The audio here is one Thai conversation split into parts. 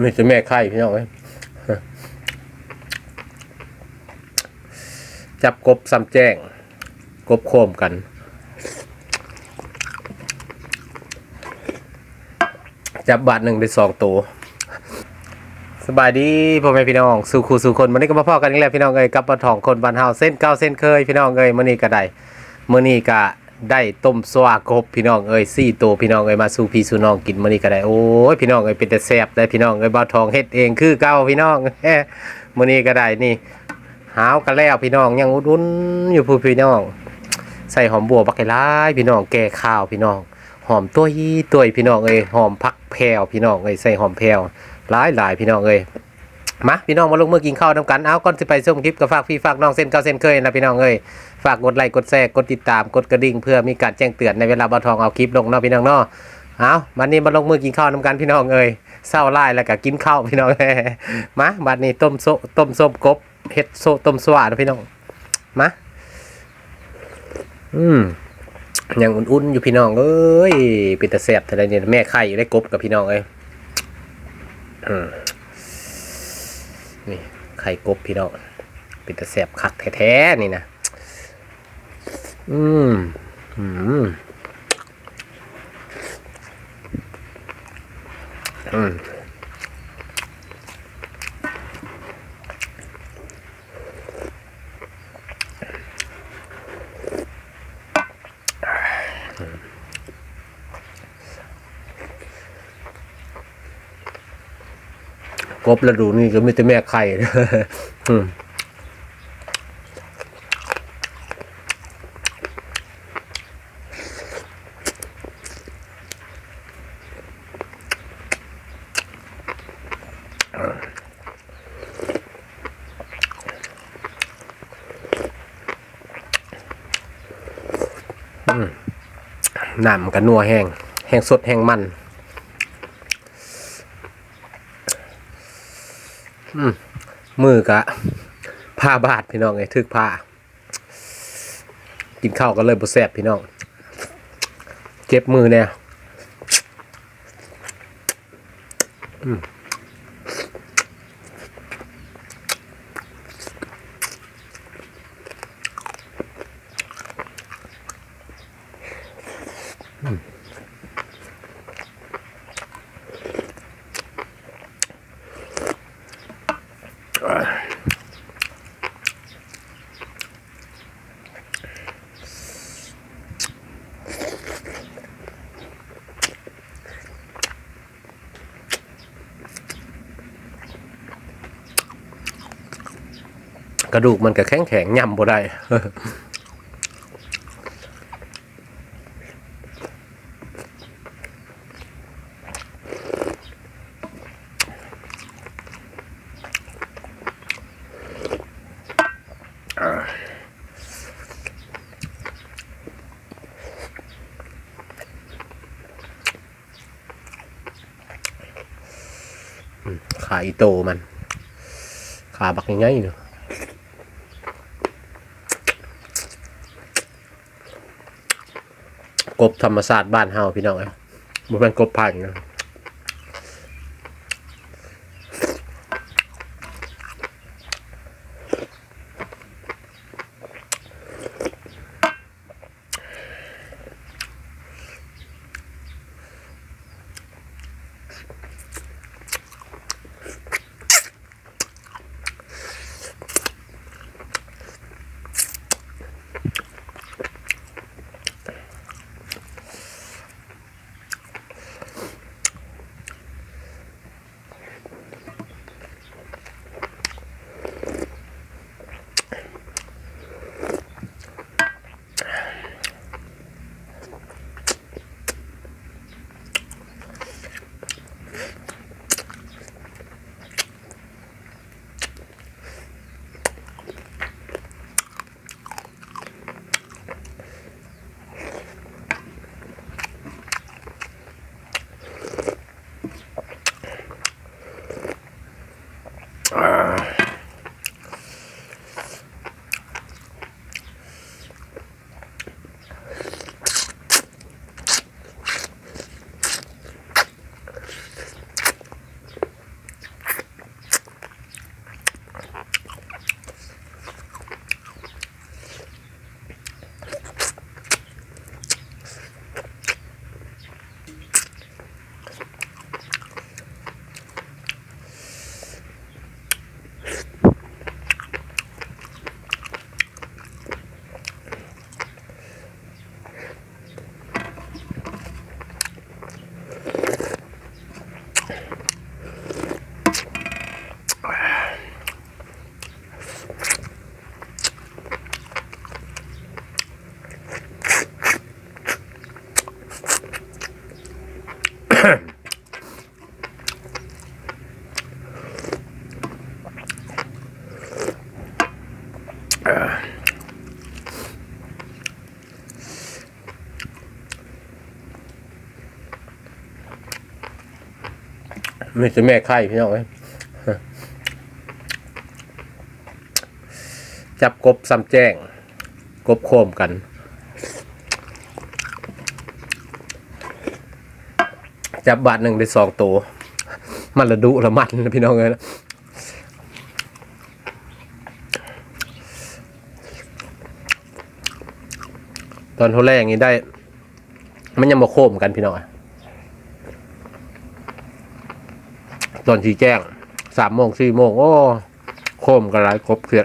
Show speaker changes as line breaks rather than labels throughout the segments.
ไม่ใช่แม่ไข่พี่น้องเอ้ยจับกบซ้ำแจ้ง กบโคมกัน จับบาทหนึ่งได้สองตัวสบายดีพ่อแม่พี่น้องสู่ครูสู่คนวันนี้ก็มาพ่อกันอีกแล้วพี่น้องเอ้ยกับปลาทองคนบ้านเฮาเส้นเก้าเส้นเคยพี่น้องเอ้ยมื้อนี้ก็ได้มื้อนี้ก็ ได้ต้มสวากบพี่น้องเอ้ยสี่ตัวพี่น้องเอ้ยมาสู่พี่สู่น้องกินมื้อนี้ก็ได้โอ้ยพี่น้องเอ้ยเป็นแต่แซ่บได้พี่น้องเอ้ยบ่าวทองเฮ็ดเองคือเก่าพี่น้องแฮมื้อนี้ก็ได้นี่หาวกันแล้วพี่น้องยังอุ่นอยู่ผู้พี่น้อง ใส่หอมบัวบักไก่ร้ายพี่น้องแก่ข้าวพี่น้องหอมตัวยี่ตัวพี่น้องเอ้ยหอมพักแพรวพี่น้องเอ้ยใส่หอมแพรวหลายหลายพี่น้องเอ้ย มาพี่น้องมาลงมือกินข้าวน้ำกันเอาก่อนสิไปชมคลิปก็ฝากพี่ฝากน้องเส้นเก้าเส้นเคยนะพี่น้องเอ้ยฝากกดไลค์กดแชร์กดติดตามกดกระดิ่งเพื่อมีการแจ้งเตือนในเวลาบ่าทองเอาคลิปลงเนาะพี่น้องเนาะเอาบัดนี้มาลงมือกินข้าวน้ำกันพี่น้องเอ้ยเศร้าไล่แล้วก็กินข้าวพี่น้องเอ้ยมาบัดนี้ต้มโซต้มส้มกบเฮ็ดโซต้มสว่านพี่น้องมาอืมยังอุ่นๆอยู่พี่น้องเอ้ยเป็นตะแสบแต่ละเนี่ยแม่ไข่ได้กบกับพี่น้องเอ้ยอืม นี่ไข่กบพี่น้องเป็นตะแสบคักแท้ๆนี่นะอืมอืมอืม กบฤดูนี่ก็มีแต่แม่ไข่น้ำมันนัวแห้ง แห้งสดแห้งมัน มือกะผ้าบาดพี่น้องไงทึกผ้า กินข้าวก็เลยบ่แซ่บพี่น้อง เจ็บมือเนี่ยอืม กระดูกมันก็แข็งแข็งๆย่ำบ่ได้ขาอีโตมัน ขาบักง่ายๆเนาะ บธรรมศาสตร์บ้านเฮาพี่น้องเอ้ยบ่แม่นกบพันธุ์นะ ไม่ใช่แม่ไข่พี่น้องเอ้ยจับกบซ้ำแจ้ง กบโคมกัน จับบาทหนึ่งได้สองตัวมันละดุละมันนะพี่น้องเอ้ยตอนเท่าแรกอย่างนี้ได้ มันยังมาโคมกันพี่น้องตอนชี้แจ้งสามโมงสี่โมงโอ้ โคมกันหลายครบเครีย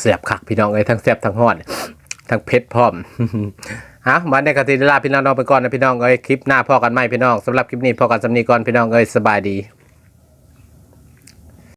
เสียบคักพี่น้องเอ้ยทั้งแสบทั้งฮอดทั้งเพชรพร้อมฮะมาในกติลาพี่น้องไปก่อนนะพี่น้องเอ้ยคลิปหน้าพ่อกันไหมพี่น้องสำหรับคลิปนี้พ่อกันสำนีก่อนพี่น้องเอ้ยสบายดี